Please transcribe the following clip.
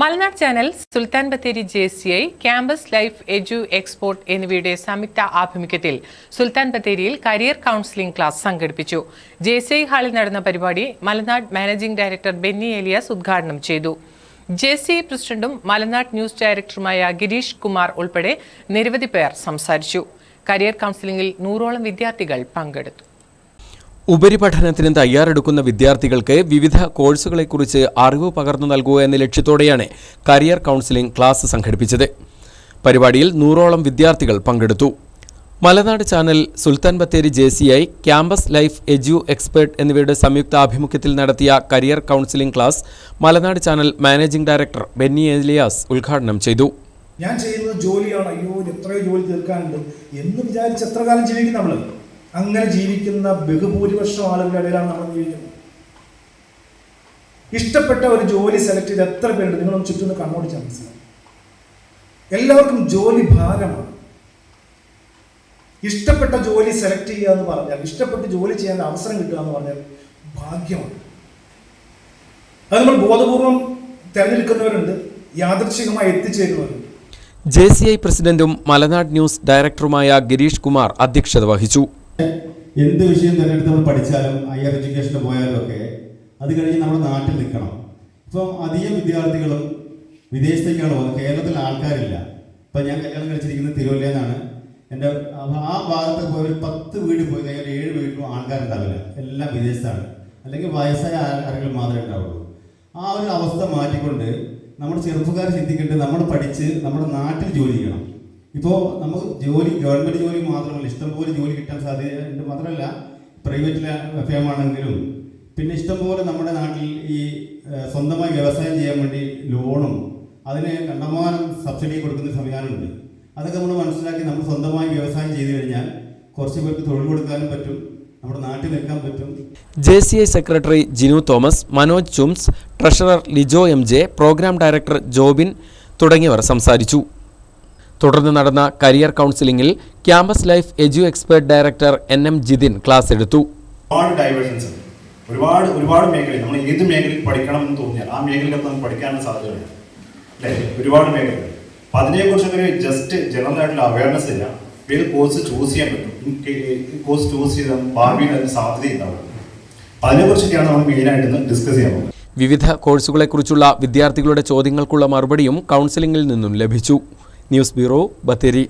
Malanad channel Sultan Bathery J C I campus life edu expert എന്നിവയുടെ സംയുക്ത ആഭിമുഖ്യത്തിൽ സുൽത്താൻ ബത്തേരിയിൽ കരിയർ കൗൺസിലിംഗ് ക്ലാസ് സംഘടിപ്പിച്ചു. ജെ സി ഐ ഹാളിൽ നടന്ന പരിപാടി മലനാട് മാനേജിംഗ് ഡയറക്ടർ ബെന്നി ഏലിയാസ് ഉദ്ഘാടനം ചെയ്തു. ജെ സി ഐ പ്രസിഡന്റും മലനാട് ന്യൂസ് ഡയറക്ടറുമായ ഗിരീഷ് കുമാർ ഉൾപ്പെടെ നിരവധി പേർ സംസാരിച്ചു. കരിയർ കൗൺസിലിംഗിൽ നൂറോളം വിദ്യാർത്ഥികൾ പങ്കെടുത്തു. ഉപരിപഠനത്തിന് തയ്യാറെടുക്കുന്ന വിദ്യാർത്ഥികൾക്ക് വിവിധ കോഴ്സുകളെക്കുറിച്ച് അറിവ് പകർന്നു നൽകുക എന്ന ലക്ഷ്യത്തോടെയാണ് കരിയർ കൗൺസിലിംഗ് ക്ലാസ് സംഘടിപ്പിച്ചത്. പരിപാടിയിൽ നൂറോളം വിദ്യാർത്ഥികൾ പങ്കെടുത്തു. Malanad channel Sultan Bathery J C I campus life edu expert എന്നിവയുടെ സംയുക്ത ആഭിമുഖ്യത്തിൽ നടത്തിയ career counselling class Malanad channel managing director Benny Elias ഉദ്ഘാടനം ചെയ്തു. ഞാൻ ചെയ്യുന്നത് ജോലിയാണ്. അയ്യോ എത്രയോ ജോലി തീർക്കാനുണ്ട്. എന്ന് വിചാരിച്ച് എത്ര കാലം ജീവിക്കും നമ്മൾ അങ്ങനെ ജീവിക്കുന്ന ബഹുഭൂരിപക്ഷം ആളുകളുടെ ഇടയിലാണ് നമ്മൾ ജീവിക്കുന്നത്. ഇഷ്ടപ്പെട്ട ഒരു ജോലി സെലക്ട് ചെയ്ത് എത്ര പേരുണ്ട്? നിങ്ങളൊന്ന് ചുറ്റും കണ്ണോടിച്ചാൽ മനസ്സിലാവും. എല്ലാവർക്കും ജോലി ഭാരമാണ്. ഇഷ്ടപ്പെട്ട ജോലി സെലക്ട് ചെയ്യുക എന്ന് പറഞ്ഞാൽ ഇഷ്ടപ്പെട്ട് ജോലി ചെയ്യാൻ അവസരം കിട്ടുക എന്ന് പറഞ്ഞാൽ ഭാഗ്യമാണ്. അത് നമ്മൾ ബോധപൂർവം തിരഞ്ഞെടുക്കുന്നവരുണ്ട് യാദർശികമായി എത്തിച്ചേരുന്നവരുണ്ട്. ജെ സി ഐ പ്രസിഡന്റും മലനാട് ന്യൂസ് ഡയറക്ടറുമായ ഗിരീഷ് കുമാർ അധ്യക്ഷത വഹിച്ചു. എന്ത് വിഷയം തിരഞ്ഞെടുത്ത് നമ്മൾ പഠിച്ചാലും ഹയർ എഡ്യൂക്കേഷന് പോയാലും ഒക്കെ അത് കഴിഞ്ഞ് നമ്മുടെ നാട്ടിൽ നിൽക്കണം. ഇപ്പം അധികം വിദ്യാർത്ഥികളും വിദേശത്തേക്കാണ് പോകുന്നത്. കേരളത്തിൽ ആൾക്കാരില്ല. ഇപ്പം ഞാൻ കല്യാണം കഴിച്ചിരിക്കുന്നത് തിരുവല്ലയെന്നാണ് എന്റെ ആ ഭാഗത്ത് പോയ ഒരു പത്ത് വീട് പോയി കഴിഞ്ഞാൽ ഏഴ് വീട്ടിലും ആൾക്കാരുണ്ടാവില്ല. എല്ലാം വിദേശത്താണ്. അല്ലെങ്കിൽ വയസ്സായ ആരെങ്കിലും മാത്രമേ ഉണ്ടാവുള്ളൂ. ആ ഒരു അവസ്ഥ മാറ്റിക്കൊണ്ട് നമ്മുടെ ചെറുപ്പക്കാർ ചിന്തിക്കേണ്ടത് നമ്മൾ പഠിച്ച് നമ്മുടെ നാട്ടിൽ ജോലി ചെയ്യണം. ഇപ്പോൾ നമുക്ക് ജോലി ഗവൺമെന്റ് ജോലി മാത്രമല്ല ഇഷ്ടംപോലെ ജോലി കിട്ടാൻ സാധ്യതയുണ്ട്. മാത്രമല്ല പ്രൈവറ്റിലെ ഫേമാണെങ്കിലും പിന്നെ ഇഷ്ടംപോലെ നമ്മുടെ നാട്ടിൽ ഈ സ്വന്തമായി വ്യവസായം ചെയ്യാൻ വേണ്ടി ലോണും അതിന് കണ്ടമാനം സബ്സിഡി കൊടുക്കുന്ന സംവിധാനമുണ്ട്. അതൊക്കെ നമ്മൾ മനസ്സിലാക്കി നമ്മൾ സ്വന്തമായി വ്യവസായം ചെയ്തു കഴിഞ്ഞാൽ കുറച്ച് പേർക്ക് തൊഴിൽ കൊടുക്കാനും പറ്റും നമ്മുടെ നാട്ടിൽ നിൽക്കാൻ പറ്റും. J C I secretary Jinu Thomas Manoj Chums treasurer Lijo M J program director Jobin തുടങ്ങിയവർ സംസാരിച്ചു. തുടർന്ന് നടന്ന career കൗൺസിലിംഗിൽ campus life edu expert director N M Jithin class എടുത്തു. ഒരുപാട് ഡൈവേഴ്സൻസ് ഒരുപാട് ഒരുപാട് മേഖലയിൽ നമ്മൾ ഏത് മേഖലയിൽ പഠിക്കണം എന്ന് തോന്നിയാൽ ആ മേഖലയിലൊക്കെ നമുക്ക് പഠിക്കാനുള്ള സാധ്യതയുണ്ട് അല്ലേ? ഒരുപാട് മേഖലകൾ. അപ്പം അതിനെക്കുറിച്ചൊക്കെ ജസ്റ്റ് ജനറൽ ആയിട്ടുള്ള അവയർനെസ് ഇല്ല. ഏത് കോഴ്സ് ചൂസ് ചെയ്യാൻ പറ്റും? കോഴ്സ് ചൂസ് ചെയ്താൽ ഭാവിയിൽ അതിന് സാധ്യതയുണ്ടാവും. അതിനെ അതിനെക്കുറിച്ചൊക്കെയാണ് നമ്മൾ മെയിനായിട്ട് ഡിസ്കസ് ചെയ്യാൻ പോകുന്നത്. വിവിധ കോഴ്സുകളെക്കുറിച്ചുള്ള വിദ്യാർത്ഥികളുടെ ചോദ്യങ്ങൾക്കുള്ള മറുപടിയും കൗൺസിലിംഗിൽ നിന്നും ലഭിച്ചു. News bureau Bathery